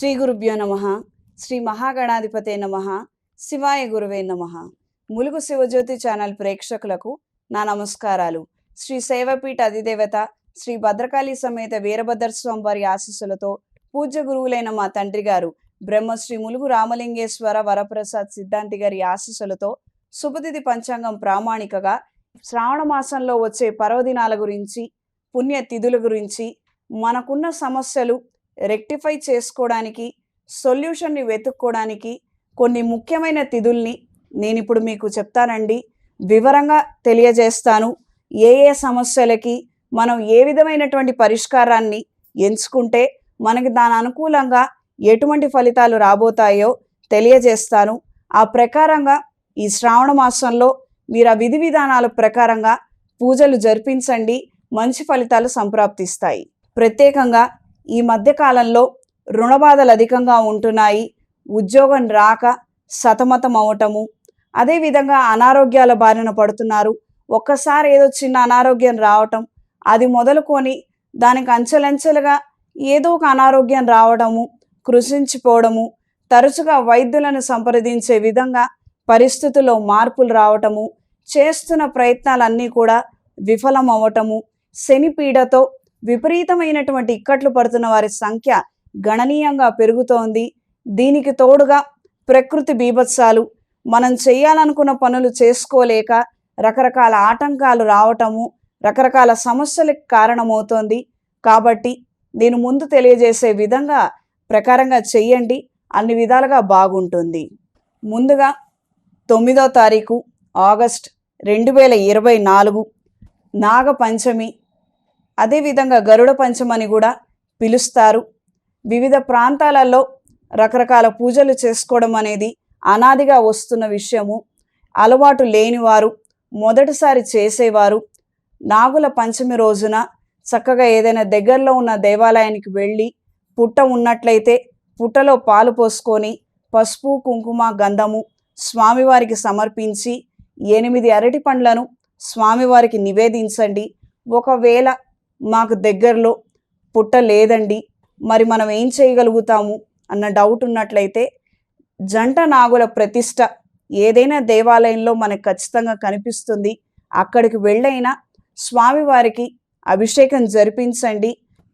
శ్రీ గురుభ్యో నమ శ్రీ మహాగణాధిపతే నమ శివాయ గురువే నమ. ములుగు శివజ్యోతి ఛానల్ ప్రేక్షకులకు నా నమస్కారాలు. శ్రీ సేవపీఠ అధిదేవత శ్రీ భద్రకాళి సమేత వీరభద్ర స్వామి వారి ఆశీస్సులతో పూజ్య గురువులైన మా తండ్రి గారు బ్రహ్మశ్రీ ములుగు రామలింగేశ్వర వరప్రసాద్ సిద్ధాంతి గారి ఆశీస్సులతో శుభతిథి పంచాంగం ప్రామాణికగా శ్రావణ మాసంలో వచ్చే పర్వదినాల గురించి పుణ్య తిథుల గురించి మనకున్న సమస్యలు రెక్టిఫై చేసుకోవడానికి సొల్యూషన్ని వెతుక్కోవడానికి కొన్ని ముఖ్యమైన తిథుల్ని నేను ఇప్పుడు మీకు చెప్తానండి. వివరంగా తెలియజేస్తాను. ఏ ఏ సమస్యలకి మనం ఏ విధమైనటువంటి పరిష్కారాన్ని ఎంచుకుంటే మనకి దాని అనుకూలంగా ఎటువంటి ఫలితాలు రాబోతాయో తెలియజేస్తాను. ఆ ప్రకారంగా ఈ శ్రావణ మాసంలో మీరు ఆ విధి విధానాల ప్రకారంగా పూజలు జరిపించండి. మంచి ఫలితాలు సంప్రాప్తిస్తాయి. ప్రత్యేకంగా ఈ మధ్యకాలంలో రుణబాధలు రుణ బాధలు అధికంగా ఉంటున్నాయి. ఉద్యోగం రాక సతమతం అవటము అదేవిధంగా అనారోగ్యాల బారిన పడుతున్నారు. ఒక్కసారి ఏదో చిన్న అనారోగ్యం రావటం అది మొదలుకొని దానికి అంచెలంచెలుగా ఏదో ఒక అనారోగ్యం రావడము కృషించిపోవడము తరచుగా వైద్యులను సంప్రదించే విధంగా పరిస్థితుల్లో మార్పులు రావటము చేస్తున్న ప్రయత్నాలన్నీ కూడా విఫలం అవ్వటము శని పీడతో విపరీతమైనటువంటి ఇక్కట్లు పడుతున్న వారి సంఖ్య గణనీయంగా పెరుగుతోంది. దీనికి తోడుగా ప్రకృతి బీభత్సాలు మనం చేయాలనుకున్న పనులు చేసుకోలేక రకరకాల ఆటంకాలు రావటము రకరకాల సమస్యలకు కారణమవుతోంది. కాబట్టి నేను ముందు తెలియజేసే విధంగా ప్రకారంగా చెయ్యండి అన్ని విధాలుగా బాగుంటుంది. ముందుగా తొమ్మిదో తారీఖు ఆగస్ట్ రెండు వేల ఇరవై నాలుగు నాగపంచమి అదేవిధంగా గరుడ పంచమని కూడా పిలుస్తారు. వివిధ ప్రాంతాలలో రకరకాల పూజలు చేసుకోవడం అనేది అనాదిగా వస్తున్న విషయము. అలవాటు లేనివారు మొదటిసారి చేసేవారు నాగుల పంచమి రోజున చక్కగా ఏదైనా దగ్గరలో ఉన్న దేవాలయానికి వెళ్ళి పుట్ట ఉన్నట్లయితే పుట్టలో పాలు పోసుకొని పసుపు కుంకుమ గంధము స్వామివారికి సమర్పించి ఎనిమిది అరటి పండ్లను స్వామివారికి నివేదించండి. ఒకవేళ మాకు దగ్గరలో పుట్ట లేదండి. మరి మనం ఏం చేయగలుగుతాము? అన్న డౌట్ ఉన్నట్లయితే జంట నాగుల ప్రతిష్ట ఏదైనా దేవాలయంలో మనకు ఖచ్చితంగా కనిపిస్తుంది. అక్కడికి వెళ్ళైనా స్వామివారికి అభిషేకం జరిపించండి.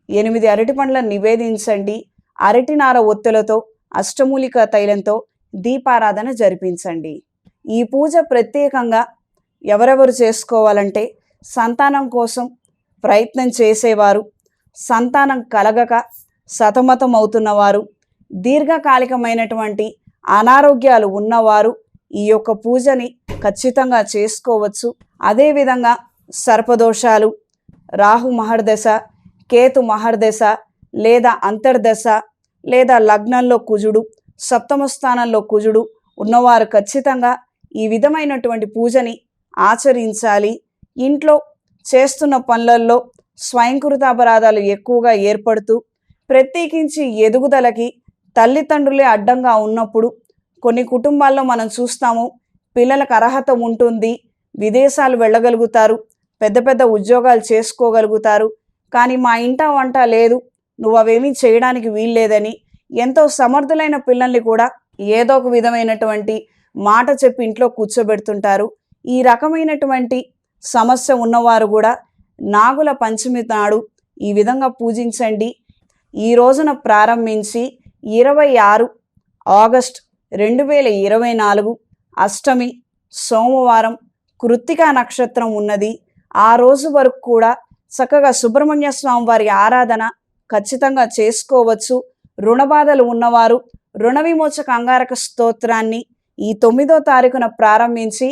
ఎనిమిది అరటి పండ్ల నివేదించండి. అరటినార ఒత్తులతో అష్టమూలిక తైలంతో దీపారాధన జరిపించండి. ఈ పూజ ప్రత్యేకంగా ఎవరెవరు చేసుకోవాలంటే సంతానం కోసం ప్రయత్నం చేసేవారు. సంతానం కలగక సతమతం అవుతున్నవారు దీర్ఘకాలికమైనటువంటి అనారోగ్యాలు ఉన్నవారు ఈ యొక్క పూజని ఖచ్చితంగా చేసుకోవచ్చు. అదేవిధంగా సర్పదోషాలు రాహు మహర్దశ కేతు మహర్దశ లేదా అంతర్దశ లేదా లగ్నంలో కుజుడు సప్తమ స్థానంలో కుజుడు ఉన్నవారు ఖచ్చితంగా ఈ విధమైనటువంటి పూజని ఆచరించాలి. ఇంట్లో చేస్తున్న పనులలో స్వయంకృత అపరాధాలు ఎక్కువగా ఏర్పడుతూ ప్రత్యేకించి ఎదుగుదలకి తల్లిదండ్రులే అడ్డంగా ఉన్నప్పుడు కొన్ని కుటుంబాల్లో మనం చూస్తాము పిల్లలకు అర్హత ఉంటుంది విదేశాలు వెళ్ళగలుగుతారు పెద్ద పెద్ద ఉద్యోగాలు చేసుకోగలుగుతారు కానీ మా ఇంట వంట లేదు నువ్వు అవేమీ చేయడానికి వీల్లేదని ఎంతో సమర్థులైన పిల్లల్ని కూడా ఏదో ఒక విధమైనటువంటి మాట చెప్పి ఇంట్లో కూర్చోబెడుతుంటారు. ఈ రకమైనటువంటి సమస్య ఉన్నవారు కూడా నాగుల పంచమి నాడు ఈ విధంగా పూజించండి. ఈ రోజున ప్రారంభించి ఇరవై ఆరు ఆగస్ట్ రెండు వేల ఇరవై నాలుగు అష్టమి సోమవారం కృత్తికా నక్షత్రం ఉన్నది. ఆ రోజు వరకు కూడా చక్కగా సుబ్రహ్మణ్య స్వామి వారి ఆరాధన ఖచ్చితంగా చేసుకోవచ్చు. రుణబాధలు ఉన్నవారు రుణ విమోచక అంగారక స్తోత్రాన్ని ఈ తొమ్మిదో తారీఖున ప్రారంభించి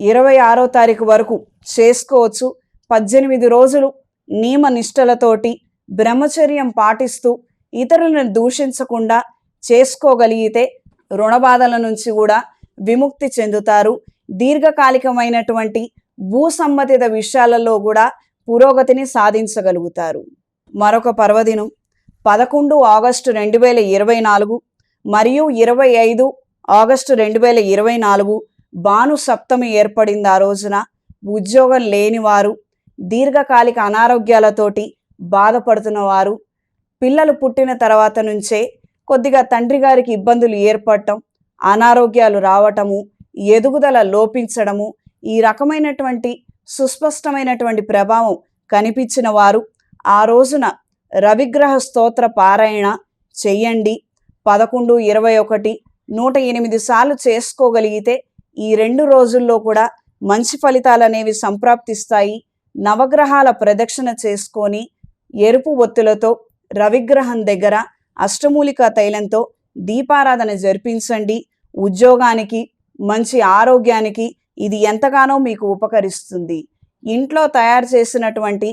ఇరవై ఆరో తారీఖు వరకు చేసుకోవచ్చు. పద్దెనిమిది రోజులు నియమ నిష్టలతోటి బ్రహ్మచర్యం పాటిస్తూ ఇతరులను దూషించకుండా చేసుకోగలిగితే రుణబాధల నుంచి కూడా విముక్తి చెందుతారు. దీర్ఘకాలికమైనటువంటి భూ సంబంధిత విషయాలలో కూడా పురోగతిని సాధించగలుగుతారు. మరొక పర్వదినం పదకొండు ఆగస్టు రెండు వేల ఇరవై నాలుగు మరియు ఇరవై ఐదు ఆగస్టు రెండు వేల ఇరవై నాలుగు భాను సప్తమి ఏర్పడింది. ఆ రోజున ఉద్యోగం లేనివారు దీర్ఘకాలిక అనారోగ్యాలతోటి బాధపడుతున్న వారు పిల్లలు పుట్టిన తర్వాత నుంచే కొద్దిగా తండ్రి గారికి ఇబ్బందులు ఏర్పడటం అనారోగ్యాలు రావటము ఎదుగుదల లోపించడము ఈ రకమైనటువంటి సుస్పష్టమైనటువంటి ప్రభావం కనిపించిన వారు ఆ రోజున రవిగ్రహ స్తోత్ర పారాయణ చెయ్యండి. పదకొండు ఇరవై ఒకటి నూట ఎనిమిది సార్లు చేసుకోగలిగితే ఈ రెండు రోజుల్లో కూడా మంచి ఫలితాలు అనేవి సంప్రాప్తిస్తాయి. నవగ్రహాల ప్రదక్షిణ చేసుకొని ఎరుపు ఒత్తులతో రవిగ్రహం దగ్గర అష్టమూలిక తైలంతో దీపారాధన జరిపించండి. ఉద్యోగానికి మంచి ఆరోగ్యానికి ఇది ఎంతగానో మీకు ఉపకరిస్తుంది. ఇంట్లో తయారు చేసినటువంటి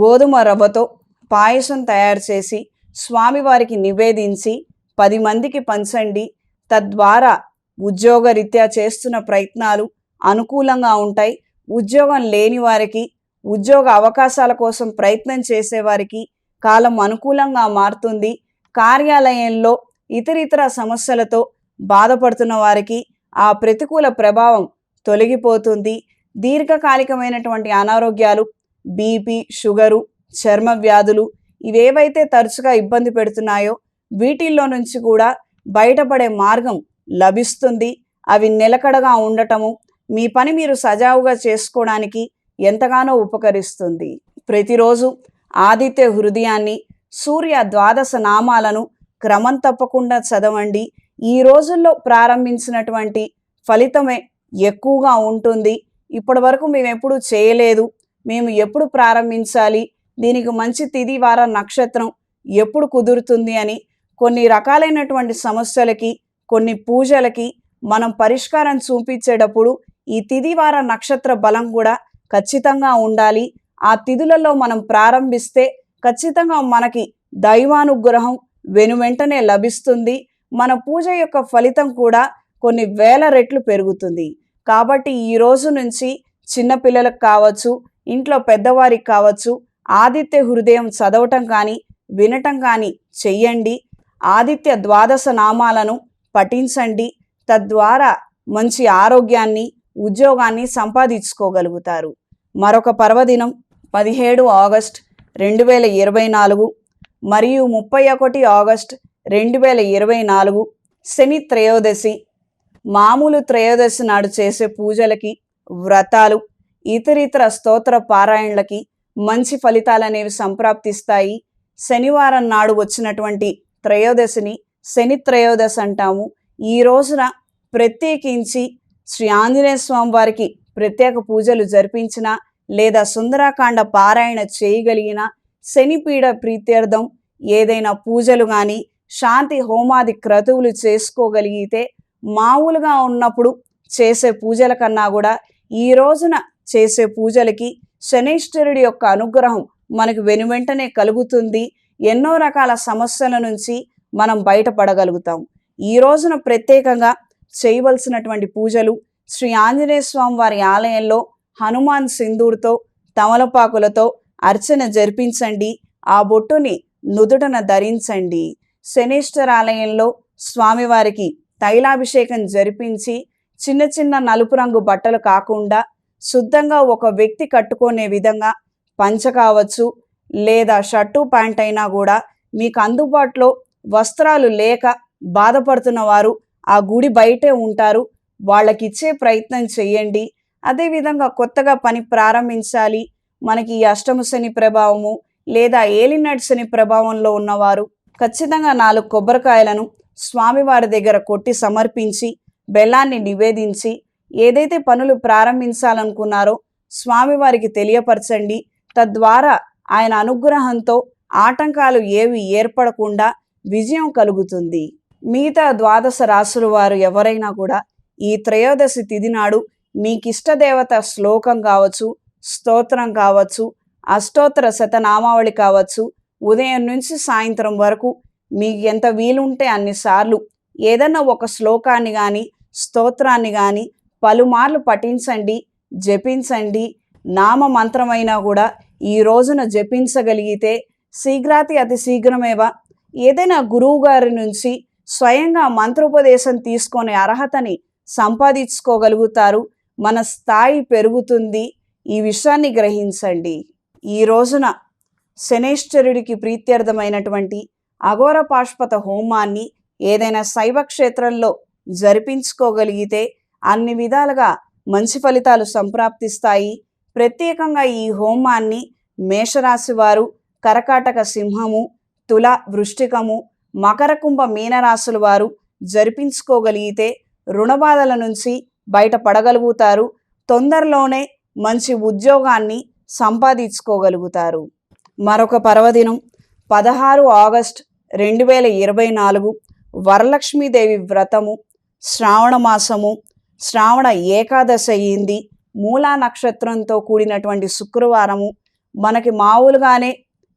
గోధుమ రవ్వతో పాయసం తయారు చేసి స్వామివారికి నివేదించి పది మందికి పంచండి. తద్వారా ఉద్యోగరీత్యా చేస్తున్న ప్రయత్నాలు అనుకూలంగా ఉంటాయి. ఉద్యోగం లేని వారికి ఉద్యోగ అవకాశాల కోసం ప్రయత్నం చేసేవారికి కాలం అనుకూలంగా మారుతుంది. కార్యాలయంలో ఇతరితర సమస్యలతో బాధపడుతున్న వారికి ఆ ప్రతికూల ప్రభావం తొలగిపోతుంది. దీర్ఘకాలికమైనటువంటి అనారోగ్యాలు బీపీ షుగరు చర్మ వ్యాధులు ఇవేవైతే తరచుగా ఇబ్బంది పెడుతున్నాయో వీటిల్లో నుంచి కూడా బయటపడే మార్గం లభిస్తుంది. అవి నిలకడగా ఉండటము మీ పని మీరు సజావుగా చేసుకోవడానికి ఎంతగానో ఉపకరిస్తుంది. ప్రతిరోజు ఆదిత్య హృదయాన్ని సూర్య ద్వాదశ నామాలను క్రమం తప్పకుండా చదవండి. ఈ రోజుల్లో ప్రారంభించినటువంటి ఫలితమే ఎక్కువగా ఉంటుంది. ఇప్పటి వరకు మేము ఎప్పుడు చేయలేదు. మేము ఎప్పుడు ప్రారంభించాలి? దీనికి మంచి తిది వార నక్షత్రం ఎప్పుడు కుదురుతుంది అని కొన్ని రకాలైనటువంటి సమస్యలకి కొన్ని పూజలకి మనం పరిష్కారం చూపించేటప్పుడు ఈ తిదివార నక్షత్ర బలం కూడా ఖచ్చితంగా ఉండాలి. ఆ తిథులలో మనం ప్రారంభిస్తే ఖచ్చితంగా మనకి దైవానుగ్రహం వెనువెంటనే లభిస్తుంది. మన పూజ యొక్క ఫలితం కూడా కొన్ని వేల రెట్లు పెరుగుతుంది. కాబట్టి ఈ రోజు నుంచి చిన్నపిల్లలకు కావచ్చు ఇంట్లో పెద్దవారికి కావచ్చు ఆదిత్య హృదయం చదవటం కానీ వినటం కానీ చెయ్యండి. ఆదిత్య ద్వాదశ నామాలను పఠించండి. తద్వారా మంచి ఆరోగ్యాన్ని ఉద్యోగాన్ని సంపాదించుకోగలుగుతారు. మరొక పర్వదినం పదిహేడు ఆగస్ట్ రెండు వేల ఇరవై నాలుగు మరియు ముప్పై ఒకటి ఆగస్ట్ రెండు వేల ఇరవై నాలుగు శని త్రయోదశి మామూలు త్రయోదశి నాడు చేసే పూజలకి వ్రతాలు ఇతరితర స్తోత్ర పారాయణలకి మంచి ఫలితాలు అనేవి సంప్రాప్తిస్తాయి. శనివారం నాడు వచ్చినటువంటి త్రయోదశిని శని త్రయోదశి అంటాము. ఈ రోజున ప్రత్యేకించి శ్రీ ఆంజనేయ స్వామి వారికి ప్రత్యేక పూజలు జరిపించిన లేదా సుందరాకాండ పారాయణ చేయగలిగిన శనిపీడ ప్రీత్యర్థం ఏదైనా పూజలు కానీ శాంతి హోమాది క్రతువులు చేసుకోగలిగితే మామూలుగా ఉన్నప్పుడు చేసే పూజల కన్నా కూడా ఈ రోజున చేసే పూజలకి శనీశ్వరుడి యొక్క అనుగ్రహం మనకు వెనువెంటనే కలుగుతుంది. ఎన్నో రకాల సమస్యల నుంచి మనం బయటపడగలుగుతాం. ఈ రోజున ప్రత్యేకంగా చేయవలసినటువంటి పూజలు శ్రీ ఆంజనేయ స్వామి వారి ఆలయంలో హనుమాన్ సింధూర్తో తమలపాకులతో అర్చన జరిపించండి. ఆ బొట్టుని నుదుటన ధరించండి. శనేశ్వర ఆలయంలో స్వామివారికి తైలాభిషేకం జరిపించి చిన్న చిన్న నలుపు రంగు బట్టలు కాకుండా శుద్ధంగా ఒక వ్యక్తి కట్టుకునే విధంగా పంచ కావచ్చు లేదా షర్టు ప్యాంట్ అయినా కూడా మీకు అందుబాటులో వస్త్రాలు లేక బాధపడుతున్న వారు ఆ గుడి బయటే ఉంటారు. వాళ్ళకి ఇచ్చే ప్రయత్నం చేయండి. అదేవిధంగా కొత్తగా పని ప్రారంభించాలి. మనకి ఈ అష్టమ శని ప్రభావము లేదా ఏలినట్ శని ప్రభావంలో ఉన్నవారు ఖచ్చితంగా నాలుగు కొబ్బరికాయలను స్వామివారి దగ్గర కొట్టి సమర్పించి బెల్లాన్ని నివేదించి ఏదైతే పనులు ప్రారంభించాలనుకున్నారో స్వామివారికి తెలియపరచండి. తద్వారా ఆయన అనుగ్రహంతో ఆటంకాలు ఏవి ఏర్పడకుండా విజయం కలుగుతుంది. మిగతా ద్వాదశ రాసుల వారు ఎవరైనా కూడా ఈ త్రయోదశి తిది నాడు మీకు ఇష్టదేవత శ్లోకం కావచ్చు స్తోత్రం కావచ్చు అష్టోత్తర శతనామావళి కావచ్చు ఉదయం నుంచి సాయంత్రం వరకు మీకు ఎంత వీలుంటే అన్నిసార్లు ఏదన్నా ఒక శ్లోకాన్ని కానీ స్తోత్రాన్ని కానీ పలుమార్లు పఠించండి జపించండి. నామ మంత్రమైనా కూడా ఈ రోజున జపించగలిగితే శీఘ్రాతి అతి శీఘ్రమేవా. ఏదైనా గురువు గారి నుంచి స్వయంగా మంత్రోపదేశం తీసుకునే అర్హతని సంపాదించుకోగలుగుతారు. మన స్థాయి పెరుగుతుంది. ఈ విషయాన్ని గ్రహించండి. ఈ రోజున శనేశ్వరుడికి ప్రీత్యర్థమైనటువంటి అఘోర పాష్పత హోమాన్ని ఏదైనా శైవ క్షేత్రంలో జరిపించుకోగలిగితే అన్ని విధాలుగా మంచి ఫలితాలు సంప్రాప్తిస్తాయి. ప్రత్యేకంగా ఈ హోమాన్ని మేషరాశి వారు కరకాటక సింహము తుల వృష్టికము మకర కుంభ మీనరాశుల వారు జరిపించుకోగలిగితే రుణబాధల నుంచి బయటపడగలుగుతారు. తొందరలోనే మంచి ఉద్యోగాన్ని సంపాదించుకోగలుగుతారు. మరొక పర్వదినం పదహారు ఆగస్ట్ రెండు వేల ఇరవై నాలుగు వరలక్ష్మీదేవి వ్రతము శ్రావణ మాసము శ్రావణ ఏకాదశి అయ్యింది మూలా నక్షత్రంతో కూడినటువంటి శుక్రవారము మనకి మామూలుగానే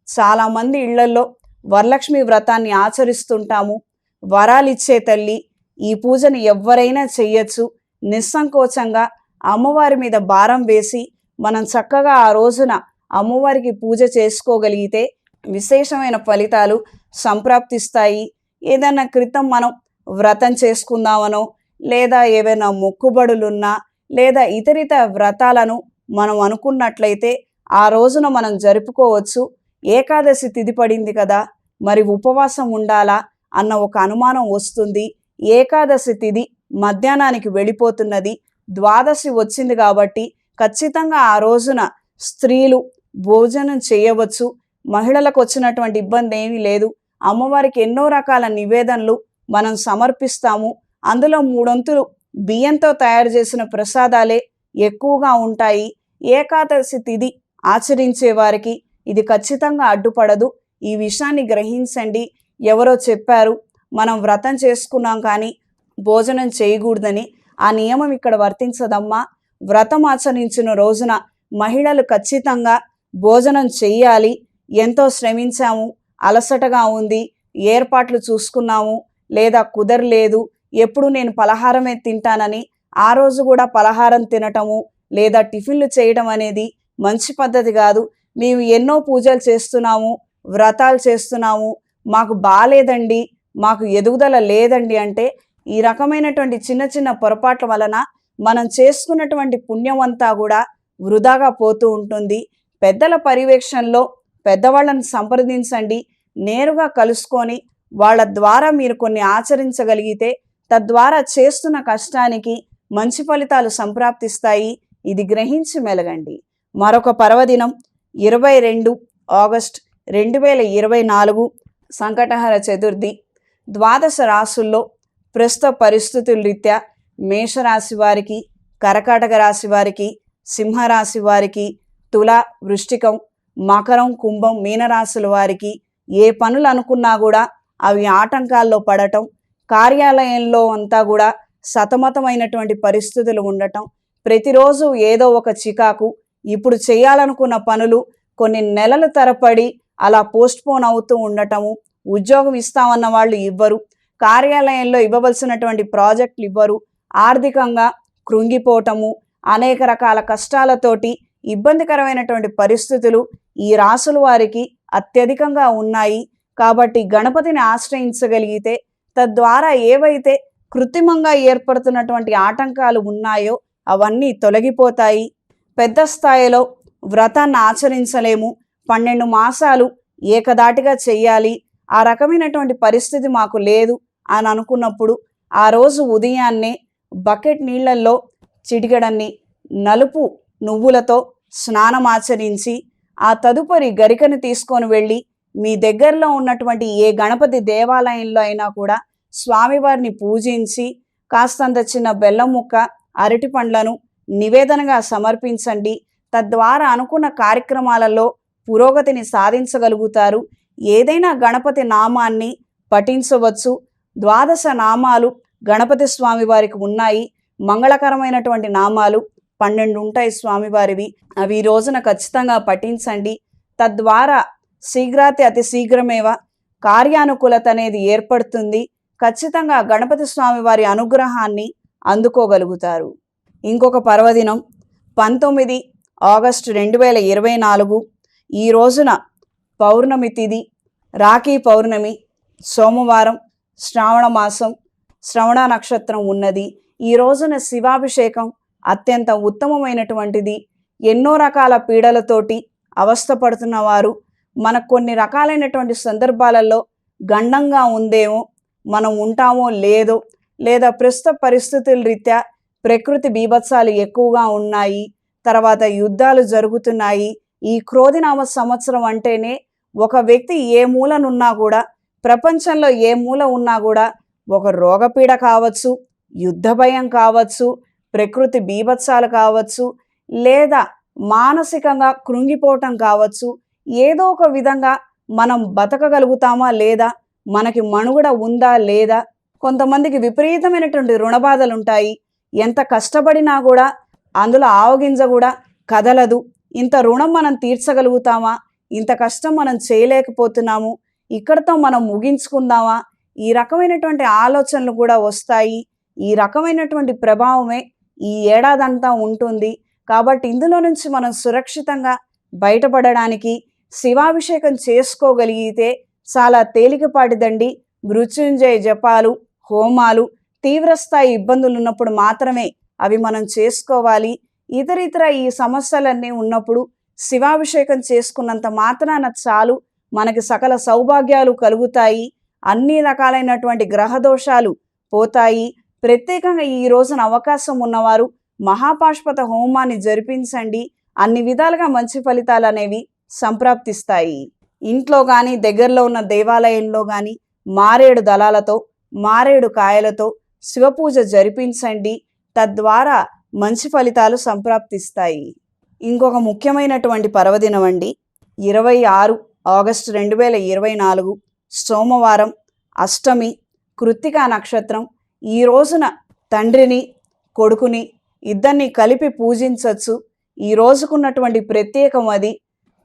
చాలామంది ఇళ్ళలో వరలక్ష్మి వ్రతాన్ని ఆచరిస్తుంటాము. వరాలిచ్చే తల్లి ఈ పూజను ఎవ్వరైనా చెయ్యొచ్చు. నిస్సంకోచంగా అమ్మవారి మీద భారం వేసి మనం చక్కగా ఆ రోజున అమ్మవారికి పూజ చేసుకోగలిగితే విశేషమైన ఫలితాలు సంప్రాప్తిస్తాయి. ఏదైనా క్రితం మనం వ్రతం చేసుకుందామనో లేదా ఏవైనా మొక్కుబడులున్నా లేదా ఇతరిత వ్రతాలను మనం అనుకున్నట్లయితే ఆ రోజున మనం జరుపుకోవచ్చు. ఏకాదశి తిది పడింది కదా మరి ఉపవాసం ఉండాలా అన్న ఒక అనుమానం వస్తుంది. ఏకాదశి తిది మధ్యాహ్నానికి వెళ్ళిపోతున్నది. ద్వాదశి వచ్చింది కాబట్టి ఖచ్చితంగా ఆ రోజున స్త్రీలు భోజనం చేయవచ్చు. మహిళలకు వచ్చినటువంటి ఇబ్బంది ఏమీ లేదు. అమ్మవారికి ఎన్నో రకాల నివేదనలు మనం సమర్పిస్తాము. అందులో మూడొంతులు బియ్యంతో తయారు చేసిన ప్రసాదాలే ఎక్కువగా ఉంటాయి. ఏకాదశి తిది ఆచరించే వారికి ఇది ఖచ్చితంగా అడ్డుపడదు. ఈ విషయాన్ని గ్రహించండి. ఎవరో చెప్పారు మనం వ్రతం చేసుకున్నాం కానీ భోజనం చేయకూడదని. ఆ నియమం ఇక్కడ వర్తించదమ్మా. వ్రతం ఆచరించిన రోజున మహిళలు ఖచ్చితంగా భోజనం చెయ్యాలి. ఎంతో శ్రమించాము అలసటగా ఉంది ఏర్పాట్లు చూసుకున్నాము లేదా కుదరలేదు ఎప్పుడు నేను పలహారమే తింటానని ఆ రోజు కూడా పలహారం తినటము లేదా టిఫిన్లు చేయడం అనేది మంచి పద్ధతి కాదు. మేము ఎన్నో పూజలు చేస్తున్నాము వ్రతాలు చేస్తున్నాము మాకు బాగాలేదండి మాకు ఎదుగుదల లేదండి అంటే ఈ రకమైనటువంటి చిన్న చిన్న పొరపాట్ల వలన మనం చేసుకున్నటువంటి పుణ్యం అంతా కూడా వృధాగా పోతూ ఉంటుంది. పెద్దల పర్యవేక్షణలో పెద్దవాళ్ళని సంప్రదించండి నేరుగా కలుసుకొని వాళ్ళ ద్వారా మీరు కొన్ని ఆచరించగలిగితే తద్వారా చేస్తున్న కష్టానికి మంచి ఫలితాలు సంప్రాప్తిస్తాయి. ఇది గ్రహించి మెలగండి. మరొక పర్వదినం ఇరవై రెండు ఆగస్ట్ రెండు వేల ఇరవై నాలుగు సంకటహర చతుర్థి ద్వాదశ రాసుల్లో ప్రస్తుత పరిస్థితుల రీత్యా మేషరాశి వారికి కరకాటక రాశి వారికి సింహరాశి వారికి తుల వృష్టికం మకరం కుంభం మీనరాశుల వారికి ఏ పనులు అనుకున్నా కూడా అవి ఆటంకాల్లో పడటం కార్యాలయంలో అంతా కూడా సతమతమైనటువంటి పరిస్థితులు ఉండటం ప్రతిరోజు ఏదో ఒక చికాకు ఇప్పుడు చేయాలనుకున్న పనులు కొన్ని నెలల తరపడి అలా పోస్ట్ పోన్ అవుతూ ఉండటము ఉద్యోగం ఇస్తామన్న వాళ్ళు ఇవ్వరు కార్యాలయంలో ఇవ్వవలసినటువంటి ప్రాజెక్టులు ఇవ్వరు ఆర్థికంగా కృంగిపోవటము అనేక రకాల కష్టాలతోటి ఇబ్బందికరమైనటువంటి పరిస్థితులు ఈ రాసుల వారికి అత్యధికంగా ఉన్నాయి. కాబట్టి గణపతిని ఆశ్రయించగలిగితే తద్వారా ఏవైతే కృత్రిమంగా ఏర్పడుతున్నటువంటి ఆటంకాలు ఉన్నాయో అవన్నీ తొలగిపోతాయి. పెద్ద స్థాయిలో వ్రతాన్ని ఆచరించలేము పన్నెండు మాసాలు ఏకదాటిగా చెయ్యాలి. ఆ రకమైనటువంటి పరిస్థితి మాకు లేదు అని అనుకున్నప్పుడు ఆ రోజు ఉదయాన్నే బకెట్ నీళ్ళల్లో చిటికెడన్ని నలుపు నువ్వులతో స్నానం ఆచరించి ఆ తదుపరి గరికను తీసుకొని వెళ్ళి మీ దగ్గరలో ఉన్నటువంటి ఏ గణపతి దేవాలయంలో అయినా కూడా స్వామివారిని పూజించి కాస్తంత చిన్న బెల్లం ముక్క అరటి పండ్లను నివేదనగా సమర్పించండి. తద్వారా అనుకున్న కార్యక్రమాలలో పురోగతిని సాధించగలుగుతారు. ఏదైనా గణపతి నామాన్ని పఠించవచ్చు. ద్వాదశ నామాలు గణపతి స్వామి వారికి ఉన్నాయి. మంగళకరమైనటువంటి నామాలు పన్నెండు ఉంటాయి స్వామివారివి అవి ఈ రోజున ఖచ్చితంగా పఠించండి. తద్వారా శీఘ్రాతి అతి శీఘ్రమేవ కార్యానుకూలత అనేది ఏర్పడుతుంది. ఖచ్చితంగా గణపతి స్వామి వారి అనుగ్రహాన్ని అందుకోగలుగుతారు. ఇంకొక పర్వదినం పంతొమ్మిది ఆగస్టు రెండు వేల ఇరవై నాలుగు ఈ రోజున పౌర్ణమి తిథి రాఖీ పౌర్ణమి సోమవారం శ్రావణ మాసం శ్రవణ నక్షత్రం ఉన్నది. ఈ రోజున శివాభిషేకం అత్యంత ఉత్తమమైనటువంటిది. ఎన్నో రకాల పీడలతోటి అవస్థపడుతున్న వారు మనకు కొన్ని రకాలైనటువంటి సందర్భాలలో గండంగా ఉందేమో మనం ఉంటామో లేదో లేదా ప్రస్తుత పరిస్థితుల రీత్యా ప్రకృతి బీభత్సాలు ఎక్కువగా ఉన్నాయి తర్వాత యుద్ధాలు జరుగుతున్నాయి ఈ క్రోధినామ సంవత్సరం అంటేనే ఒక వ్యక్తి ఏ మూలనున్నా కూడా ప్రపంచంలో ఏ మూల ఉన్నా కూడా ఒక రోగపీడ కావచ్చు యుద్ధ భయం కావచ్చు ప్రకృతి బీభత్సాలు కావచ్చు లేదా మానసికంగా కృంగిపోవటం కావచ్చు ఏదో ఒక విధంగా మనం బతకగలుగుతామా లేదా మనకి మనుగడ ఉందా లేదా కొంతమందికి విపరీతమైనటువంటి రుణబాధలు ఉంటాయి ఎంత కష్టపడినా కూడా అందులో ఆవగింజ కూడా కదలదు ఇంత రుణం మనం తీర్చగలుగుతామా? ఇంత కష్టం మనం చేయలేకపోతున్నాము. ఇక్కడతో మనం ముగించుకుందామా? ఈ రకమైనటువంటి ఆలోచనలు కూడా వస్తాయి. ఈ రకమైనటువంటి ప్రభావమే ఈ ఏడాదంతా ఉంటుంది. కాబట్టి ఇందులో నుంచి మనం సురక్షితంగా బయటపడడానికి శివాభిషేకం చేసుకోగలిగితే చాలా తేలికపాటిదండి. మృత్యుంజయ జపాలు హోమాలు తీవ్రస్థాయి ఇబ్బందులు ఉన్నప్పుడు మాత్రమే అవి మనం చేసుకోవాలి. ఇతర ఇతర ఈ సమస్యలన్నీ ఉన్నప్పుడు శివాభిషేకం చేసుకున్నంత మాత్రాన చాలు. మనకి సకల సౌభాగ్యాలు కలుగుతాయి. అన్ని రకాలైనటువంటి గ్రహ దోషాలు పోతాయి. ప్రత్యేకంగా ఈ రోజున అవకాశం ఉన్నవారు మహాపాష్పత హోమాన్ని జరిపించండి. అన్ని విధాలుగా మంచి ఫలితాలు అనేవి సంప్రాప్తిస్తాయి. ఇంట్లో కానీ దగ్గరలో ఉన్న దేవాలయంలో కానీ మారేడు దళాలతో మారేడు కాయలతో శివపూజ జరిపించండి. తద్వారా మంచి ఫలితాలు సంప్రాప్తిస్తాయి. ఇంకొక ముఖ్యమైనటువంటి పర్వదినం అండి ఇరవై ఆరు ఆగస్టు రెండు వేల ఇరవై నాలుగు సోమవారం అష్టమి కృత్తికా నక్షత్రం. ఈ రోజున తండ్రిని కొడుకుని ఇద్దరిని కలిపి పూజించవచ్చు ఈ రోజుకున్నటువంటి ప్రత్యేకం అది.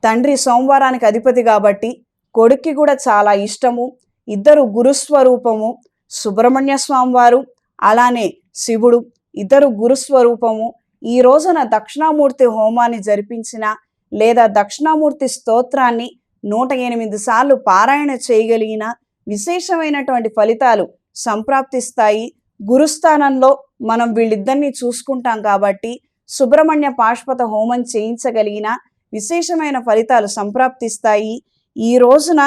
తండ్రి సోమవారానికి అధిపతి కాబట్టి కొడుక్కి కూడా చాలా ఇష్టము. ఇద్దరు గురుస్వరూపము. సుబ్రహ్మణ్య స్వామివారు అలానే శివుడు ఇద్దరు గురుస్వరూపము ఈ రోజున దక్షిణామూర్తి హోమాన్ని జరిపించిన లేదా దక్షిణామూర్తి స్తోత్రాన్ని నూట ఎనిమిది సార్లు పారాయణ చేయగలిగిన విశేషమైనటువంటి ఫలితాలు సంప్రాప్తిస్తాయి. గురుస్థానంలో మనం వీళ్ళిద్దరిని చూసుకుంటాం కాబట్టి సుబ్రహ్మణ్య పాష్పత హోమం చేయించగలిగిన విశేషమైన ఫలితాలు సంప్రాప్తిస్తాయి. ఈ రోజున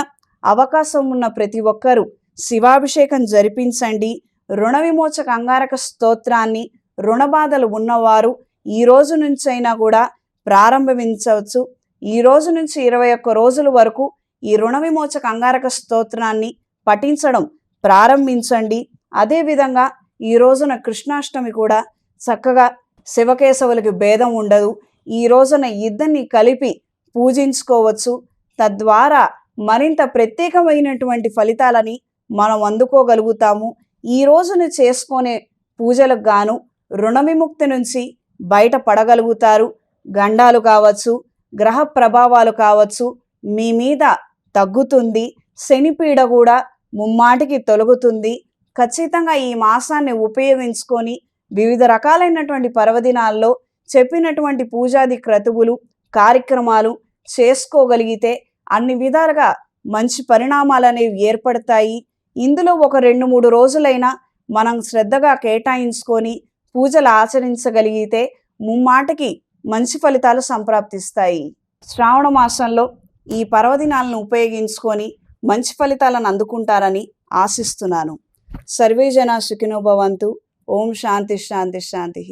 అవకాశం ఉన్న ప్రతి ఒక్కరూ శివాభిషేకం జరిపించండి. రుణ విమోచక అంగారక స్తోత్రాన్ని రుణ బాధలు ఉన్నవారు ఈ రోజు నుంచైనా కూడా ప్రారంభించవచ్చు. ఈ రోజు నుంచి ఇరవై ఒక్క రోజుల వరకు ఈ రుణ విమోచక అంగారక స్తోత్రాన్ని పఠించడం ప్రారంభించండి. అదేవిధంగా ఈ రోజున కృష్ణాష్టమి కూడా చక్కగా శివకేశవులకి భేదం ఉండదు. ఈ రోజున ఇద్దరిని కలిపి పూజించుకోవచ్చు. తద్వారా మరింత ప్రత్యేకమైనటువంటి ఫలితాలని మనం అందుకోగలుగుతాము. ఈ రోజున చేసుకునే పూజలకు గాను రుణవిముక్తి నుంచి బయటపడగలుగుతారు గండాలు కావచ్చు గ్రహ ప్రభావాలు కావచ్చు మీ మీద తగ్గుతుంది. శనిపీడ కూడా ముమ్మాటికి తొలగుతుంది. ఖచ్చితంగా ఈ మాసాన్ని ఉపయోగించుకొని వివిధ రకాలైనటువంటి పర్వదినాల్లో చెప్పినటువంటి పూజాది క్రతువులు కార్యక్రమాలు చేసుకోగలిగితే అన్ని విధాలుగా మంచి పరిణామాలు అనేవి ఏర్పడతాయి. ఇందులో ఒక రెండు మూడు రోజులైనా మనం శ్రద్ధగా కేటాయించుకొని పూజలు ఆచరించగలిగితే ముమ్మాటకి మంచి ఫలితాలు సంప్రాప్తిస్తాయి. శ్రావణ మాసంలో ఈ పర్వదినాలను ఉపయోగించుకొని మంచి ఫలితాలను అందుకుంటారని ఆశిస్తున్నాను. సర్వేజన సుఖినోభవంతు భవంతు. ఓం శాంతి శాంతి శాంతి.